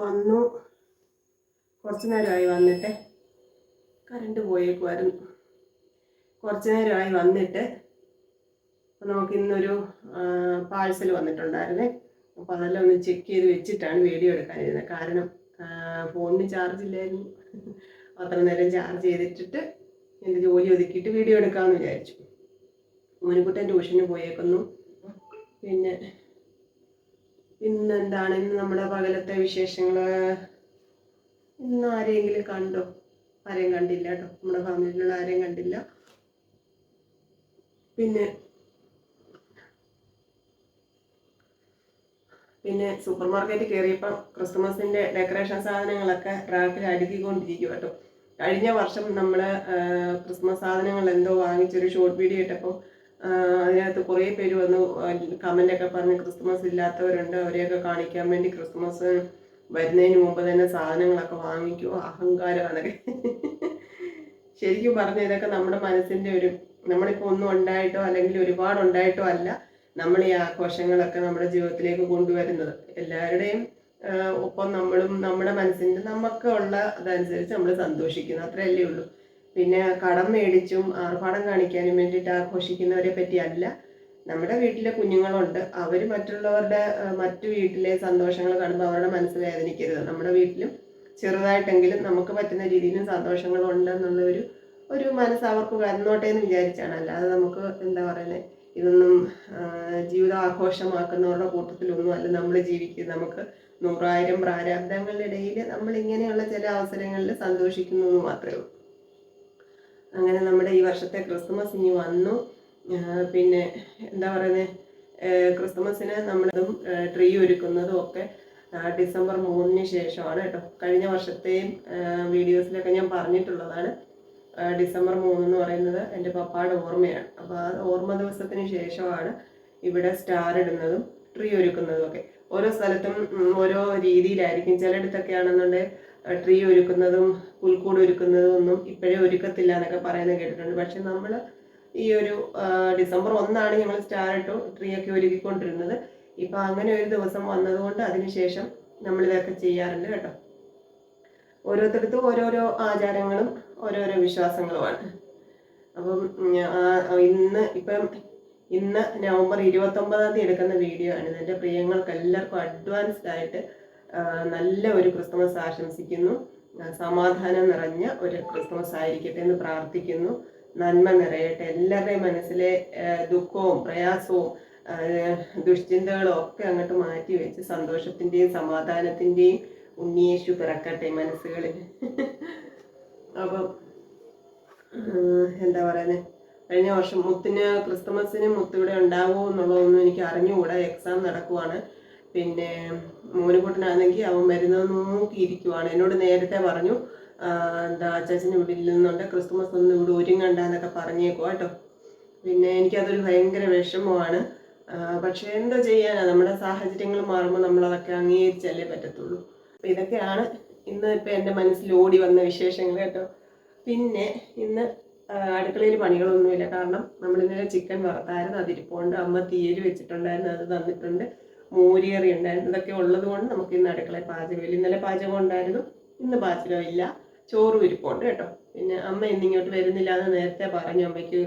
വന്നു. കുറച്ച് നേരമായി വന്നിട്ട് കറണ്ട് പോയേക്കുമായിരുന്നു കുറച്ച് നേരമായി വന്നിട്ട് നമുക്ക് ഇന്നൊരു പാഴ്സൽ വന്നിട്ടുണ്ടായിരുന്നേ. അപ്പോൾ അതെല്ലാം ഒന്ന് ചെക്ക് ചെയ്ത് വെച്ചിട്ടാണ് വീഡിയോ എടുക്കാനിരുന്നത്. കാരണം ഫോണിന് ചാർജ് ഇല്ലായിരുന്നു. അത്ര നേരം ചാർജ് ചെയ്തിട്ടിട്ട് എന്റെ ജോലി ഒതുക്കിയിട്ട് വീഡിയോ എടുക്കാമെന്ന് വിചാരിച്ചു. മോനിക്കുട്ടൻ ട്യൂഷന് പോയേക്കുന്നു. പിന്നെ ഇന്നെന്താണ്? ഇന്ന് നമ്മുടെ പകലത്തെ വിശേഷങ്ങൾ ഇന്ന് ആരെങ്കിലും കണ്ടോ? ആരെയും കണ്ടില്ല കേട്ടോ. നമ്മുടെ ഫാമിലിയിലുള്ള ആരെയും കണ്ടില്ല. പിന്നെ പിന്നെ സൂപ്പർ മാർക്കറ്റിൽ കയറിയപ്പം ക്രിസ്മസിന്റെ ഡെക്കറേഷൻ സാധനങ്ങളൊക്കെ റാക്കിൽ അടുക്കിക്കൊണ്ടിരിക്കും കേട്ടോ. കഴിഞ്ഞ വർഷം നമ്മൾ ക്രിസ്മസ് സാധനങ്ങൾ എന്തോ വാങ്ങിച്ചൊരു ഷോർട്ട് വീഡിയോ ഇട്ടപ്പോൾ അതിനകത്ത് കുറേ പേര് വന്ന് കമന്റ് ഒക്കെ പറഞ്ഞ് ക്രിസ്മസ് ഇല്ലാത്തവരുണ്ട് അവരെയൊക്കെ കാണിക്കാൻ വേണ്ടി ക്രിസ്മസ് വരുന്നതിന് മുമ്പ് തന്നെ സാധനങ്ങളൊക്കെ വാങ്ങിക്കുമോ അഹങ്കാരമാണൊക്കെ ശരിക്കും പറഞ്ഞു ഇതൊക്കെ നമ്മുടെ മനസ്സിന്റെ ഒരു നമ്മളിപ്പോൾ ഒന്നും ഉണ്ടായിട്ടോ അല്ലെങ്കിൽ ഒരുപാട് ഉണ്ടായിട്ടോ അല്ല നമ്മൾ ഈ ആഘോഷങ്ങളൊക്കെ നമ്മുടെ ജീവിതത്തിലേക്ക് കൊണ്ടുവരുന്നത്. എല്ലാവരുടെയും ഒപ്പം നമ്മളും നമ്മുടെ മനസ്സിന്റെ നമുക്ക് ഉള്ള അതനുസരിച്ച് നമ്മൾ സന്തോഷിക്കുന്നു. അത്രയല്ലേ ഉള്ളൂ. പിന്നെ കടം മേടിച്ചും ആർഭാടം കാണിക്കാനും വേണ്ടിയിട്ട് ആഘോഷിക്കുന്നവരെ പറ്റിയല്ല നമ്മുടെ വീട്ടിലെ കുഞ്ഞുങ്ങളുണ്ട്. അവർ മറ്റുള്ളവരുടെ മറ്റു വീട്ടിലെ സന്തോഷങ്ങൾ കാണുമ്പോൾ അവരുടെ മനസ്സ് വേദനിക്കരുത്. നമ്മുടെ വീട്ടിലും ചെറുതായിട്ടെങ്കിലും നമുക്ക് പറ്റുന്ന രീതിയിലും സന്തോഷങ്ങൾ ഉണ്ടെന്നുള്ള ഒരു ഒരു മനസ്സ് അവർക്ക് വന്നോട്ടെ എന്ന് വിചാരിച്ചാണ്. അല്ലാതെ നമുക്ക് എന്താ പറയുന്നത് ഇതൊന്നും ജീവിതം ആഘോഷമാക്കുന്നവരുടെ കൂട്ടത്തിലൊന്നും അല്ല നമ്മൾ ജീവിക്കുന്നത് നമുക്ക് നൂറായിരം പ്രാരാബ്ദങ്ങളുടെ ഇടയിൽ നമ്മൾ ഇങ്ങനെയുള്ള ചില അവസരങ്ങളിൽ സന്തോഷിക്കുന്നു മാത്രമേ ഉള്ളൂ. അങ്ങനെ നമ്മുടെ ഈ വർഷത്തെ ക്രിസ്മസ് ഇനി വന്നു. പിന്നെ എന്താ പറയുന്നത് ക്രിസ്മസിന് നമ്മളതും ട്രീ ഒരുക്കുന്നതും ഒക്കെ ഡിസംബർ മൂന്നിന് ശേഷമാണ് കേട്ടോ. കഴിഞ്ഞ വർഷത്തെയും വീഡിയോസിലൊക്കെ ഞാൻ പറഞ്ഞിട്ടുള്ളതാണ്. ഡിസംബർ മൂന്ന് എന്ന് പറയുന്നത് എന്റെ പപ്പാടെ ഓർമ്മയാണ്. അപ്പോൾ ആ ഓർമ്മ ദിവസത്തിന് ശേഷമാണ് ഇവിടെ സ്റ്റാർ ഇടുന്നതും ട്രീ ഒരുക്കുന്നതും ഒക്കെ. ഓരോ സ്ഥലത്തും ഓരോ രീതിയിലായിരിക്കും. ചിലയിടത്തൊക്കെ ആണെന്നുണ്ടെങ്കിൽ ട്രീ ഒരുക്കുന്നതും പുൽക്കൂട് ഒരുക്കുന്നതും ഒന്നും ഇപ്പോഴേ ഒരുക്കത്തില്ല എന്നൊക്കെ പറയുന്നത് കേട്ടിട്ടുണ്ട്. പക്ഷെ നമ്മൾ ഈ ഒരു ഡിസംബർ ഒന്നാണ് ഞങ്ങൾ സ്റ്റാർ ഇട്ടു ട്രീ ഒക്കെ ഒരുക്കിക്കൊണ്ടിരുന്നത്. ഇപ്പം അങ്ങനെ ഒരു ദിവസം വന്നതുകൊണ്ട് അതിനുശേഷം നമ്മൾ ഇതൊക്കെ ചെയ്യാറുണ്ട് കേട്ടോ. ഓരോരുത്തർക്കും ഓരോരോ ആചാരങ്ങളും ഓരോരോ വിശ്വാസങ്ങളുമാണ്. അപ്പം ഇന്ന് ഇപ്പം ഇന്ന് നവംബർ ഇരുപത്തൊമ്പതാം തീയതി എടുക്കുന്ന വീഡിയോ ആണ്. എന്റെ പ്രിയങ്ങൾക്ക് എല്ലാവർക്കും അഡ്വാൻസ്ഡ് ആയിട്ട് നല്ല ഒരു ക്രിസ്തുമസ് ആശംസിക്കുന്നു. സമാധാനം നിറഞ്ഞ ഒരു ക്രിസ്തുമസ് ആയിരിക്കട്ടെ എന്ന് പ്രാർത്ഥിക്കുന്നു. നന്മ നിറയട്ടെ. എല്ലാവരുടെയും മനസ്സിലെ ദുഃഖവും പ്രയാസവും ദുഷ്ചിന്തകളും ഒക്കെ അങ്ങോട്ട് മാറ്റി വെച്ച് സന്തോഷത്തിന്റെയും സമാധാനത്തിന്റെയും ഉണ്ണിയേശു പിറക്കട്ടെ മനസ്സുകളിൽ. അപ്പം എന്താ പറയുന്നത് കഴിഞ്ഞ വർഷം മുത്തിന് ക്രിസ്തുമസിന് മുത്ത് ഇവിടെ ഉണ്ടാവുമോ എന്നുള്ളതൊന്നും എനിക്ക് അറിഞ്ഞുകൂടാ. എക്സാം നടക്കുവാണ്. പിന്നെ മോനുകുട്ടനാണെങ്കിൽ അവൻ വരുന്നത് നോക്കിയിരിക്കുവാണ്. എന്നോട് നേരത്തെ പറഞ്ഞു എന്താ അച്ചാച്ചന് ഇവിടെ ഇല്ലെന്നുണ്ട് ക്രിസ്തുമസ് ഒന്നും ഇവിടെ ഒരുങ്ങണ്ട എന്നൊക്കെ പറഞ്ഞേക്കുവാ കേട്ടോ. പിന്നെ എനിക്കതൊരു ഭയങ്കര വിഷമമാണ്. പക്ഷെ എന്തോ ചെയ്യാനാ നമ്മുടെ സാഹചര്യങ്ങൾ മാറുമ്പോൾ നമ്മളതൊക്കെ അംഗീകരിച്ചല്ലേ പറ്റത്തുള്ളൂ. അപ്പം ഇതൊക്കെയാണ് ഇന്ന് ഇപ്പം എന്റെ മനസ്സിൽ ഓടി വന്ന വിശേഷങ്ങൾ കേട്ടോ. പിന്നെ ഇന്ന് അടുക്കളയിൽ പണികളൊന്നുമില്ല. കാരണം നമ്മൾ ഇന്നലെ ചിക്കൻ വറുത്തായിരുന്നു അതിരിപ്പുണ്ട്. അമ്മ തീയൽ വെച്ചിട്ടുണ്ടായിരുന്നു അത് തന്നിട്ടുണ്ട്. മോരിയറി ഉണ്ടായിരുന്നു. ഇതൊക്കെ ഉള്ളത് കൊണ്ട് നമുക്ക് ഇന്ന് അടുക്കളയിൽ പാചകമില്ല. ഇന്നലെ പാചകം ഉണ്ടായിരുന്നു. ഇന്ന് പാചകമില്ല ചോറ് ഇരിപ്പുണ്ട് കേട്ടോ. പിന്നെ അമ്മ ഇന്നിങ്ങോട്ട് വരുന്നില്ല എന്ന് നേരത്തെ പറഞ്ഞു അമ്മയ്ക്ക്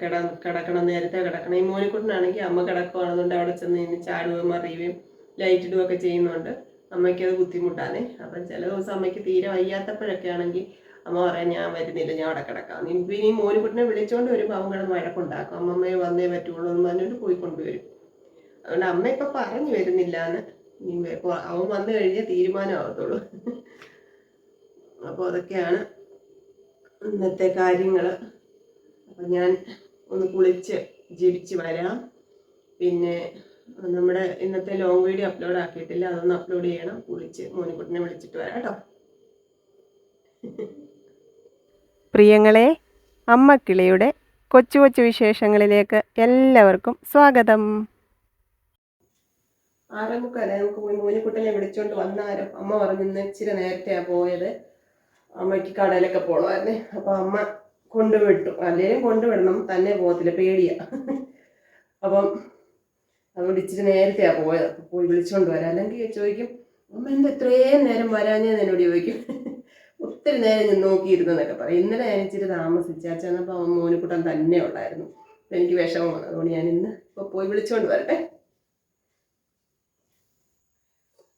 കിട കിടക്കണം. നേരത്തെ കിടക്കണം. ഈ മോനിക്കുട്ടനാണെങ്കിൽ അമ്മ കിടക്കുവാണെന്നുണ്ട്. അവിടെ ചെന്ന് ഇനി ചാടുകയും മറിയുകയും ലൈറ്റ് ഇടുകയൊക്കെ ചെയ്യുന്നുണ്ട്. അമ്മയ്ക്ക് അത് ബുദ്ധിമുട്ടാണ് അപ്പം ചില ദിവസം അമ്മയ്ക്ക് തീരെ വയ്യാത്തപ്പോഴൊക്കെ ആണെങ്കിൽ അമ്മ പറയാം ഞാൻ വരുന്നില്ല. ഞാൻ അവിടെ കിടക്കാം. നീ പിന്നെ ഈ മോനിക്കുട്ടിനെ വിളിച്ചുകൊണ്ട് വരുമ്പോൾ അവൻ കിടന്ന് വഴക്കുണ്ടാക്കും. അമ്മമ്മയെ വന്നേ പറ്റുള്ളൂ എന്ന് പറഞ്ഞിട്ട് പോയി കൊണ്ടുവരും. അതുകൊണ്ട് അമ്മ ഇപ്പൊ പറഞ്ഞു വരുന്നില്ല എന്ന് അവൻ വന്നു കഴിഞ്ഞാൽ തീരുമാനമാകത്തുള്ളൂ. അപ്പോൾ അതൊക്കെയാണ് ഇന്നത്തെ കാര്യങ്ങൾ അപ്പം ഞാൻ ഒന്ന് കുളിച്ച് ജീവിച്ച് വരാം. പിന്നെ നമ്മുടെ ഇന്നത്തെ ലോങ് വീഡിയോ അപ്ലോഡ് ആക്കിയിട്ടില്ല. അതൊന്ന് അപ്ലോഡ് ചെയ്യണം. കുളിച്ച് മോനിക്കുട്ടിനെ വിളിച്ചിട്ട് വരാം കേട്ടോ. പ്രിയങ്ങളെ അമ്മക്കിളിയുടെ കൊച്ചു കൊച്ചു വിശേഷങ്ങളിലേക്ക് എല്ലാവർക്കും സ്വാഗതം. ആറേമുക്കാലേ നമുക്ക് പോയി മോനിക്കുട്ടനെ വിളിച്ചോണ്ട് വന്നാരോ അമ്മ പറഞ്ഞു ഇന്ന് ഇച്ചിരി നേരത്തെയാ പോയത്. അമ്മയ്ക്ക് കടയിലൊക്കെ പോകണമായിരുന്നേ അപ്പൊ അമ്മ കൊണ്ടുവിട്ടു. അല്ലേലും കൊണ്ടുവിടണം. തന്നെ പോകത്തില്ല. പേടിയാ. അപ്പം അതുകൊണ്ട് ഇച്ചിരി നേരത്തെയാ പോയത്. പോയി വിളിച്ചോണ്ട് വരാം. അല്ലെങ്കിൽ ചോദിക്കും അമ്മ എന്താ ഇത്രയും നേരം വരാഞ്ഞത് എന്നോട് ചോദിക്കും. ഒത്തിരി നേരം ഞാൻ നോക്കിയിരുന്നെന്നൊക്കെ പറയും. ഇന്നലെ ഞാൻ ഇച്ചിരി താമസിച്ചു ചെന്നപ്പോൾ അവൻ മോനിക്കുട്ടൻ തന്നെ ഉണ്ടായിരുന്നു എനിക്ക് വിഷമം വന്നു അതുകൊണ്ട് ഞാൻ ഇന്ന് ഇപ്പൊ പോയി വിളിച്ചോണ്ട് വരട്ടെ.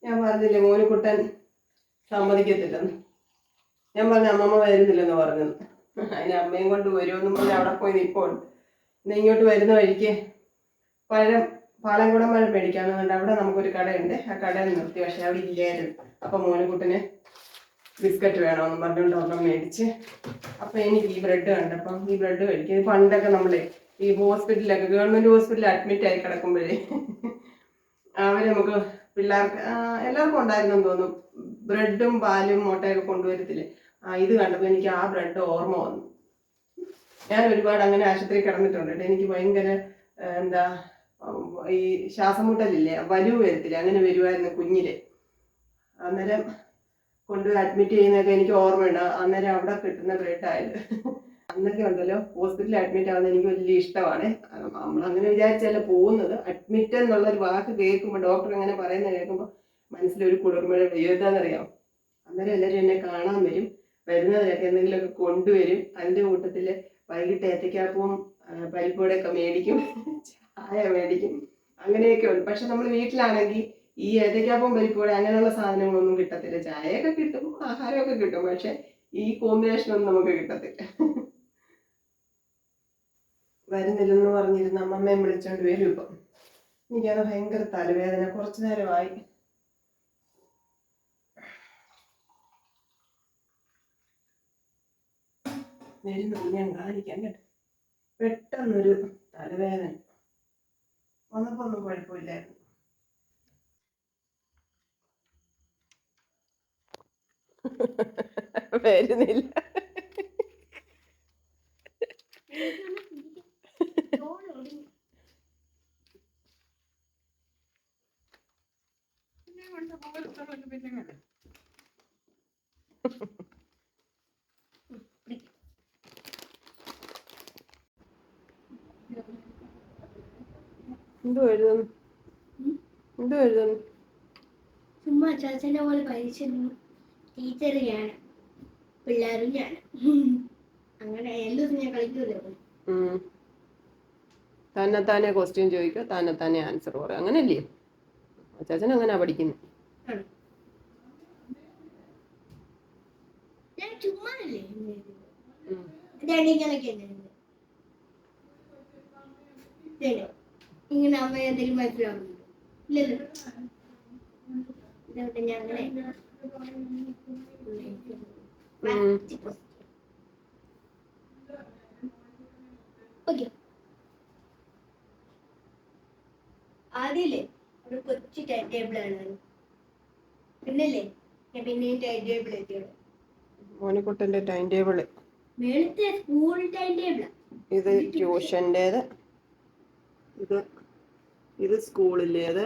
ഞാൻ പറഞ്ഞില്ലേ മോനിക്കുട്ടൻ സമ്മതിക്കത്തില്ലെന്ന്. ഞാൻ പറഞ്ഞ അമ്മമ്മ വരുന്നില്ലെന്ന് പറഞ്ഞത് അതിന് അമ്മയും കൊണ്ട് വരുമെന്നും പറഞ്ഞ് അവിടെ പോയി നിൽപ്പുണ്ട് ഇന്ന് ഇങ്ങോട്ട് വരുന്ന വഴിക്ക് പഴം പാലംകുടം പഴം മേടിക്കാമെന്നുണ്ട് അവിടെ നമുക്കൊരു കടയുണ്ട്. ആ കടയിൽ നിർത്തി പക്ഷേ അവിടെ ഇല്ലായിരുന്നു. അപ്പം മോനുകുട്ടന് ബിസ്ക്കറ്റ് വേണമെന്ന് പറഞ്ഞുകൊണ്ട് ഒരെണ്ണം മേടിച്ച്. അപ്പം എനിക്ക് ഈ ബ്രെഡ് കണ്ടപ്പം ഈ ബ്രെഡ് കഴിക്കും. പണ്ടൊക്കെ നമ്മളെ ഈ ഹോസ്പിറ്റലിലൊക്കെ ഗവൺമെന്റ് ഹോസ്പിറ്റലിൽ അഡ്മിറ്റ് ആയി കിടക്കുമ്പോഴേ അവർ നമുക്ക് പിള്ളേർക്ക് എല്ലാവർക്കും ഉണ്ടായിരുന്നെന്ന് തോന്നുന്നു. ബ്രെഡും പാലും മുട്ടയൊക്കെ കൊണ്ടുവരത്തില്ലേ? ഇത് കണ്ടപ്പോൾ എനിക്ക് ആ ബ്രെഡ് ഓർമ്മ വന്നു. ഞാൻ ഒരുപാട് അങ്ങനെ ആശുപത്രി കിടന്നിട്ടുണ്ട് കേട്ടോ. എനിക്ക് ഭയങ്കര എന്താ ഈ ശ്വാസം മുട്ടലില്ലേ വലിവ് വരത്തില്ല അങ്ങനെ വരുമായിരുന്നു കുഞ്ഞിൽ. അന്നേരം കൊണ്ടുപോയി അഡ്മിറ്റ് ചെയ്യുന്നതൊക്കെ എനിക്ക് ഓർമ്മയുണ്ട്. അന്നേരം അവിടെ കിട്ടുന്ന ബ്രെഡ് ആയത് അന്നൊക്കെ ഉണ്ടല്ലോ ഹോസ്പിറ്റലിൽ അഡ്മിറ്റ് ആവുന്നത് എനിക്ക് വലിയ ഇഷ്ടമാണ്. നമ്മൾ അങ്ങനെ വിചാരിച്ചല്ല പോകുന്നത്. അഡ്മിറ്റ് എന്നുള്ള ഒരു വാക്ക് കേൾക്കുമ്പോൾ ഡോക്ടർ അങ്ങനെ പറയുന്നത് കേൾക്കുമ്പോൾ മനസ്സിലൊരു കുളിർമഴ പെയ്യുന്നറിയാം അന്നേരം എല്ലാവരും എന്നെ കാണാൻ വരും വരുന്നവരൊക്കെ എന്തെങ്കിലുമൊക്കെ കൊണ്ടുവരും. അതിന്റെ കൂട്ടത്തിൽ വൈകിട്ട് ഏത്തക്കാപ്പവും പരിപ്പോടെയൊക്കെ മേടിക്കും ചായ മേടിക്കും. അങ്ങനെയൊക്കെ ഉണ്ട്. പക്ഷെ നമ്മൾ വീട്ടിലാണെങ്കിൽ ഈ ഏത്തക്കാപ്പവും പരിപ്പോടെ അങ്ങനെയുള്ള സാധനങ്ങളൊന്നും കിട്ടത്തില്ല. ചായയൊക്കെ കിട്ടും ആഹാരമൊക്കെ കിട്ടും. പക്ഷെ ഈ കോമ്പിനേഷൻ ഒന്നും നമുക്ക് കിട്ടത്തില്ല. വരുന്നില്ലെന്ന് പറഞ്ഞിരുന്ന അമ്മമ്മയും വിളിച്ചോണ്ട് വരും ഇപ്പം. എനിക്കത് ഭയങ്കര തലവേദന. കുറച്ചു നേരമായി. കാണിക്കാൻ ഞാൻ കേട്ടോ. പെട്ടെന്നൊരു തലവേദന. വന്നപ്പോ ഒന്നും കുഴപ്പമില്ലായിരുന്നു. വരുന്നില്ല. എന്തോ എഴുതുന്നു എന്തോ എഴുതുന്നു ചുമ്മാ ചാച്ചന്റെ പോലെ പരീക്ഷ ടീച്ചർ ഞാൻ പിള്ളേരും ഞാൻ. അങ്ങനെ എല്ലാ ഞാൻ കളിക്കൂലേ. തന്നെത്താനെ ക്വസ്റ്റ്യൻ ചോദിക്കുക തന്നെത്താനെ ആൻസർ പറയുക അങ്ങനല്ലേ അച്ചാച്ചൻ അങ്ങനെ പഠിക്കുന്നു. ഇങ്ങനെ അമ്മ എന്തെങ്കിലും മനസ്സിലാവുന്നുണ്ടോ? ഇല്ലല്ലോ. ഞങ്ങളെ. ഓക്കെ. ആദ്യല്ലേ ഒരു കൊച്ചു ടൈം ടേബിൾ ആണ് പിന്നല്ലേ? ഞാൻ പിന്നെയും ടൈം ടേബിൾ എത്തിയത് മോനിക്കുട്ടന്റെ ടൈം ടേബിൾ മേളത്തെ സ്കൂൾ ടൈം ടേബിൾ ഇത് ട്യൂഷന്റേത്. ഇത് ഇത് സ്കൂളിലേത്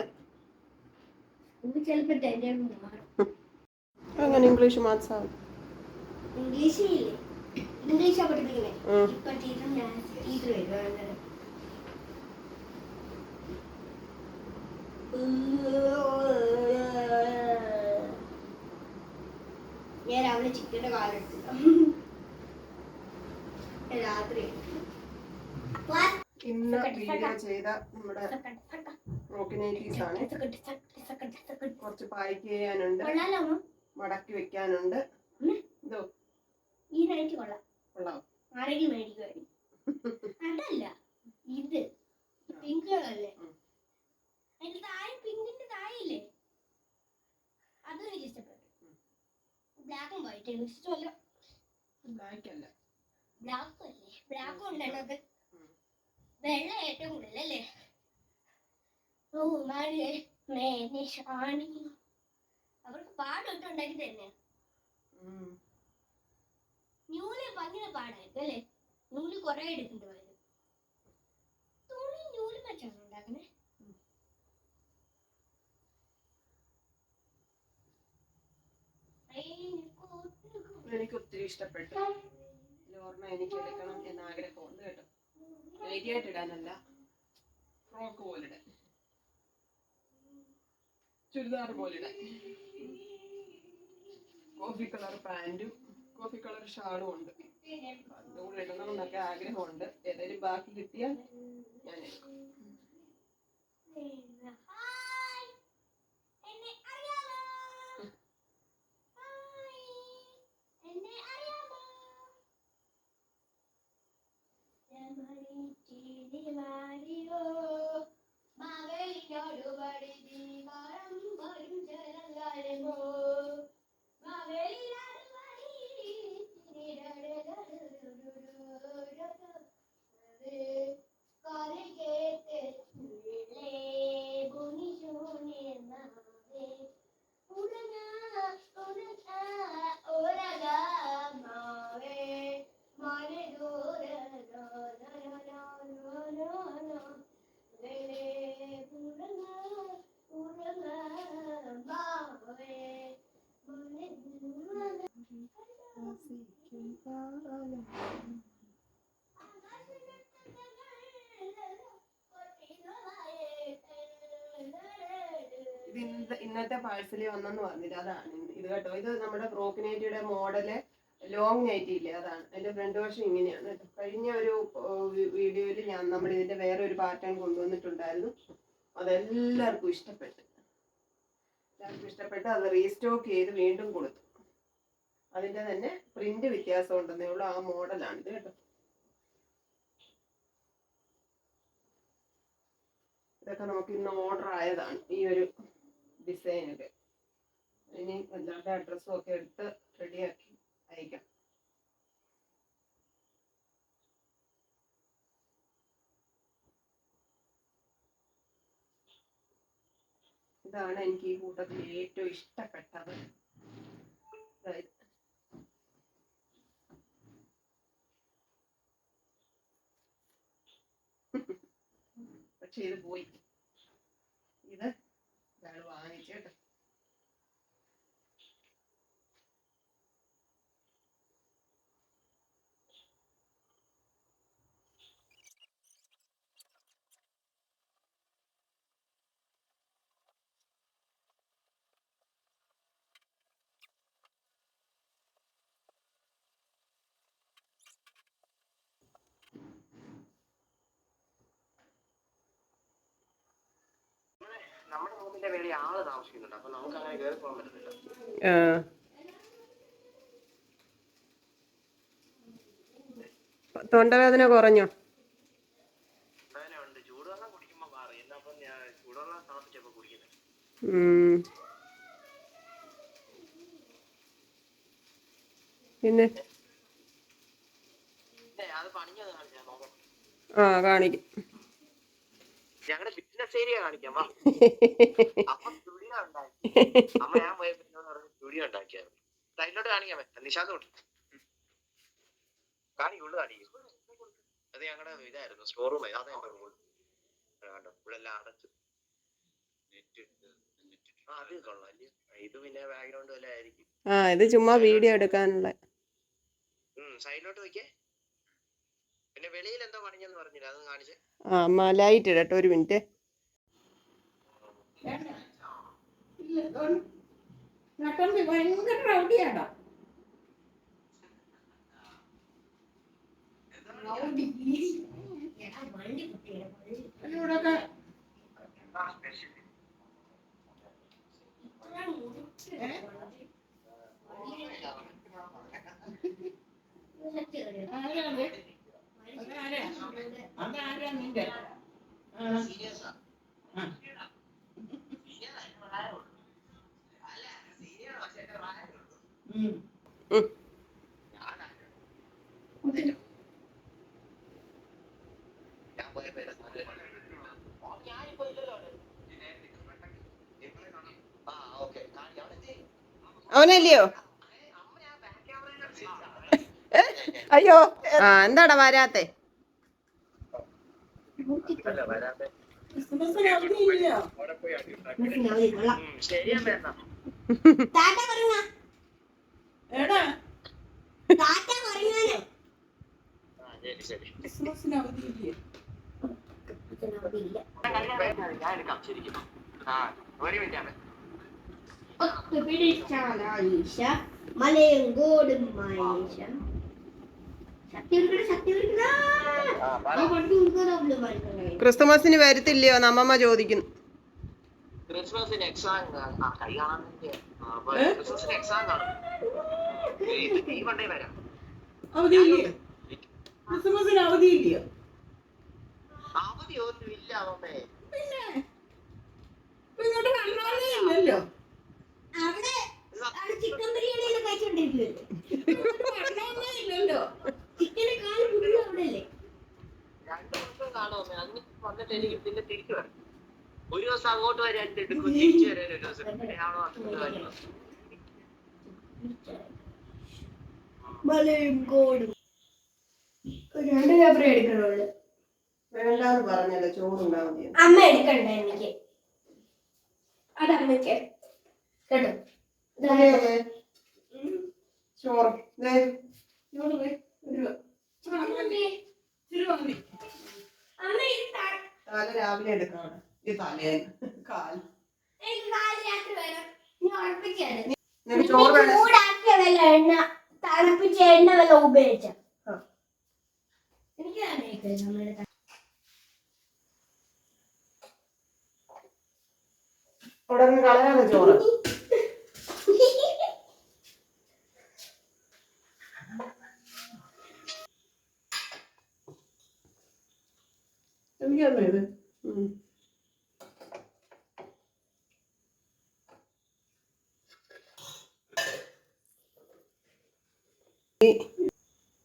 ചിലപ്പോൾ ടൈം ടേബിൾ മാറും. അങ്ങനെ ഇംഗ്ലീഷ് മാത്സ് ആവും. ഇംഗ്ലീഷ് ഇല്ലേ? ഇംഗ്ലീഷാ പഠിപ്പിക്കുന്നത്. ഇപ്പൊ ടീച്ചർ ഞാൻ ടീച്ചർ വരും ഞാൻ രാവിലെ ചിക്കന്റെ കാലെടുത്തു. രാത്രി ഇന്ന് വീഡിയോ ചെയ്ത നമ്മുടെ റോക്കിനൈറ്റീസ് ആണ്. കുറച്ച് പായ്ക്ക് ചെയ്യാനുണ്ട്? മടക്കി വെക്കാനുണ്ട്. ഇതോ? ഈ നൈറ്റ് കൊള്ളാം. കൊള്ളാം. ആരെങ്കിലും മേടിക്കുമായിരിക്കും. അതല്ല ഇത്. പിങ്ക് കളറല്ലേ. അതിന്റെ താഴെ പിങ്കിന്റെ താഴെയില്ലേ? അതും എനിക്ക് ഇഷ്ടപ്പെട്ടു. ബ്ലാക്കും വൈറ്റ് ഇഷ്ടമല്ല ബ്ലാക്ക് അല്ല. ബ്ലാക്കും അല്ലേ? ബ്ലാക്കും ഉണ്ട് അതിനകത്ത് ഉം. വെള്ള ഏറ്റവും കൂടുതൽ അല്ലേ? ഓ മാണിയെ മേനെ ഷാണി അവർക്ക് പാടൊക്കെ ഉണ്ടാക്കി തന്നെ. നൂൽ ഭയങ്കര പാടായിരിക്കും അല്ലേ? നൂൽ കുറെ എടുക്കേണ്ടി വരും തുണി നൂൽ വെച്ചാണ്? എനിക്ക് ഒത്തിരി ഇഷ്ടപ്പെട്ടു ഓർമ്മ എനിക്ക് എടുക്കണം എന്ന് ആഗ്രഹമുണ്ട് കേട്ടോ. ധൈര്യമായിട്ട് ഇടാനല്ല ഫ്രോക്ക് പോലെ ഇടാൻ. ചുരിദാർ പോലെ ഇടാൻ. കോഫി കളർ പാന്റും കോഫി കളർ ഷാളും ഉണ്ട്. അതുകൂടെ ഇടണം ഇടണമെന്നൊക്കെ ആഗ്രഹമുണ്ട്. ഏതായാലും ബാക്കി കിട്ടിയാൽ ഞാൻ എടുക്കും. രമണിച്ചിരിവാരിയോ മകളിനോട് പഠിച്ചി മരം വരും ജനകാരമോ ഇന്നത്തെ പാഴ്സലിൽ വന്നെന്ന് പറഞ്ഞില്ല അതാണ്. ഇത് കേട്ടോ. ഇത് നമ്മുടെ ഫ്രോക്ക് നൈറ്റിയുടെ മോഡൽ ലോങ് നൈറ്റി ഇല്ലേ? അതാണ്. അതിന്റെ ഫ്രണ്ട് വശം ഇങ്ങനെയാണ് കേട്ടോ. കഴിഞ്ഞ ഒരു വീഡിയോയിൽ ഞാൻ നമ്മൾ ഇതിന്റെ വേറെ ഒരു പാറ്റേൺ കൊണ്ടുവന്നിട്ടുണ്ടായിരുന്നു. അതെല്ലാവർക്കും ഇഷ്ടപ്പെട്ടു. എല്ലാവർക്കും ഇഷ്ടപ്പെട്ട്. അത് റീസ്റ്റോക്ക് ചെയ്ത് വീണ്ടും കൊടുത്തു. അതിന്റെ തന്നെ പ്രിന്റ് വ്യത്യാസം ഉണ്ടെന്നേ ഉള്ളൂ ആ മോഡലാണ് ഇത് കേട്ടോ. ഇതൊക്കെ നമുക്ക് ഇന്ന് ഓർഡർ ആയതാണ് ഈ ഒരു ഡിസൈനൊക്കെ ഇനി എല്ലാവരുടെ അഡ്രസ്സും ഒക്കെ എടുത്ത് റെഡിയാക്കി അയക്കാം. ഇതാണ് എനിക്ക് ഈ കൂട്ടത്തിൽ ഏറ്റവും ഇഷ്ടപ്പെട്ടത്. പക്ഷെ ഇത് പോയി. ഇത് ഇയാൾ വാങ്ങിച്ചു കേട്ടോ നമ്മുടെ റൂമിന്റെ ആൾ താമസിക്കുന്നുണ്ട്. അപ്പൊ നമുക്ക് അങ്ങനെ കയറി പോകാൻ പറ്റത്തില്ല. തൊണ്ടവേദന കുറഞ്ഞോ. പിന്നെ? ആ കാണിക്കും. ഞങ്ങളുടെ ബിസിനസ് കാണിക്കാം. വാ. അപ്പൊ സ്റ്റുഡിയോ ഉണ്ടാക്കി അമ്മ ഞാൻ പറഞ്ഞു സ്റ്റുഡിയോ ഉണ്ടാക്കിയായിരുന്നു. സൈഡിലോട്ട് കാണിക്കാമേ നിശാന്ത് കൊണ്ട്. കാണിക്കുള്ളൂ കാണിക്കും. അത് ഞങ്ങളുടെ ഇതായിരുന്നു സ്റ്റോർ റൂം അതാ ഞാൻ പറഞ്ഞു കണ്ടോ? ഇവിടെ എല്ലാം അടച്ചു ആ അത് കൊള്ളാം. അല്ലേ ഇത് പിന്നെ ബാക്ക്ഗ്രൗണ്ട് വല്ല ആയിരിക്കും. ആ ഇത് ചുമ്മാ വീഡിയോ എടുക്കാനുള്ള. ഉം സൈഡിലോട്ട് വെക്കേ. പിന്നെ വെളിയിൽ എന്തോ പണിഞ്ഞെന്ന് പറഞ്ഞില്ല? അത് കാണിച്ചേ. ആ അമ്മ ലൈറ്റ് ഇടട്ടെ ഒരു മിനിറ്റ് ഭയങ്കര റൗഡിയാണോ ഇവിടൊക്കെ അതാരാ? നിന്റെ? ആ. ഉം. ഞാൻ പോയപ്പോ ഞാനിപ്പോ ഇല്ലല്ലോ അവിടെ. ആ ഓക്കെ കാണിക്കാം അവിടെ എത്തി. അവനല്ലയോ? അയ്യോ. ആ എന്താടാ വരാത്തെ. ശരിയാ മലയും കോടും ക്രിസ്തുമസിന് വരത്തില്ലയോ? നമ്മമ്മ ചോദിക്കുന്നു. ക്രിസ്മസിന് എക്സാം ആ കൈ കാണാൻ വേണ്ടിയാ. ആ, അപ്പൊ ഏ? ക്രിസ്മസിന് എക്സാം കാണും. അവധിയില്ലേ? ക്രിസ്മസിന് അവധിയില്ലയോ? അവധിയൊന്നും ഇല്ല അമ്മേ. പിന്നെ? ഇങ്ങോട്ട് വന്നാലേ ഇല്ലല്ലോ. അവിടെ അവിടെ ചിക്കൻ ബിരിയാണിയിലും കഴിച്ചോണ്ടിരിക്കുമല്ലോ ഇല്ലല്ലോ. ചിക്കനെ കാൽ മുഴുവൻ അവിടെ അല്ലേ രണ്ടു ദിവസം കാണും അതിന് വന്നിട്ട് എനിക്ക് പിന്നെ തിരിച്ചു വരണം. ഒരു ദിവസം അങ്ങോട്ട് വരാൻ എടുക്കും തിരിച്ചു വരാൻ ഒരു ദിവസം എവിടെയാണോ അതുകൊണ്ട് വരുന്നത് മലയും കോടും. രണ്ട് പേപ്പർ എടുക്കണുള്ളു. വേണ്ടാന്ന് പറഞ്ഞല്ലോ ചോറുണ്ടാവും അമ്മ എടുക്കണ്ട എനിക്ക്. അതമ്മക്ക് കേട്ടോ? ചോറ്. ദേ, ഇങ്ങോട്ട് പോയി. ഒരു ഇച്ചിരി മതി. അമ്മ ഇത് ത- തല രാവിലെ എടുക്കാം ഈ തലേന്ന് നിനക്ക് ചോറ് വല്ല എണ്ണ വല്ല ഉപയോഗിച്ച. എനിക്ക് നമ്മുടെ കളയാതെ ചോറ്? എനിക്കറിയാം ഇത്?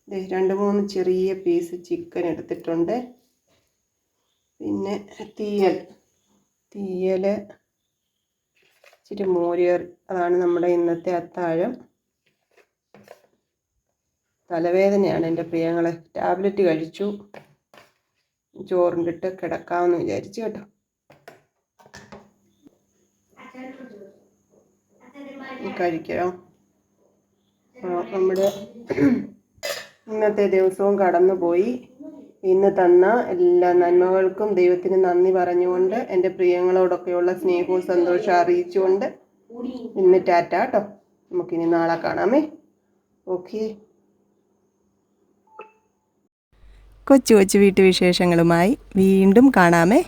ദേ രണ്ട് മൂന്ന് ചെറിയ പീസ് ചിക്കൻ എടുത്തിട്ടുണ്ട്. പിന്നെ തീയൽ. തീയൽ ഇച്ചിരി മോരിയർ അതാണ് നമ്മുടെ ഇന്നത്തെ അത്താഴം. തലവേദനയാണ് എന്റെ പ്രിയങ്ങളെ. ടാബ്ലറ്റ് കഴിച്ചു. ചോറിന്റെ ഇട്ട് കിടക്കാമെന്ന് വിചാരിച്ചു കേട്ടോ. കഴിക്കാം നമ്മുടെ ഇന്നത്തെ ദിവസവും കടന്നുപോയി. ഇന്ന് തന്ന എല്ലാ നന്മകൾക്കും ദൈവത്തിന് നന്ദി പറഞ്ഞുകൊണ്ട് എന്റെ പ്രിയങ്ങളോടൊക്കെയുള്ള സ്നേഹവും സന്തോഷവും അറിയിച്ചുകൊണ്ട് ഇന്ന് ടാറ്റ കേട്ടോ നമുക്കിനി നാളെ കാണാമേ. ഓക്കെ. കൊച്ചു കൊച്ചു വീട്ടുവിശേഷങ്ങളുമായി വീണ്ടും കാണാമേ.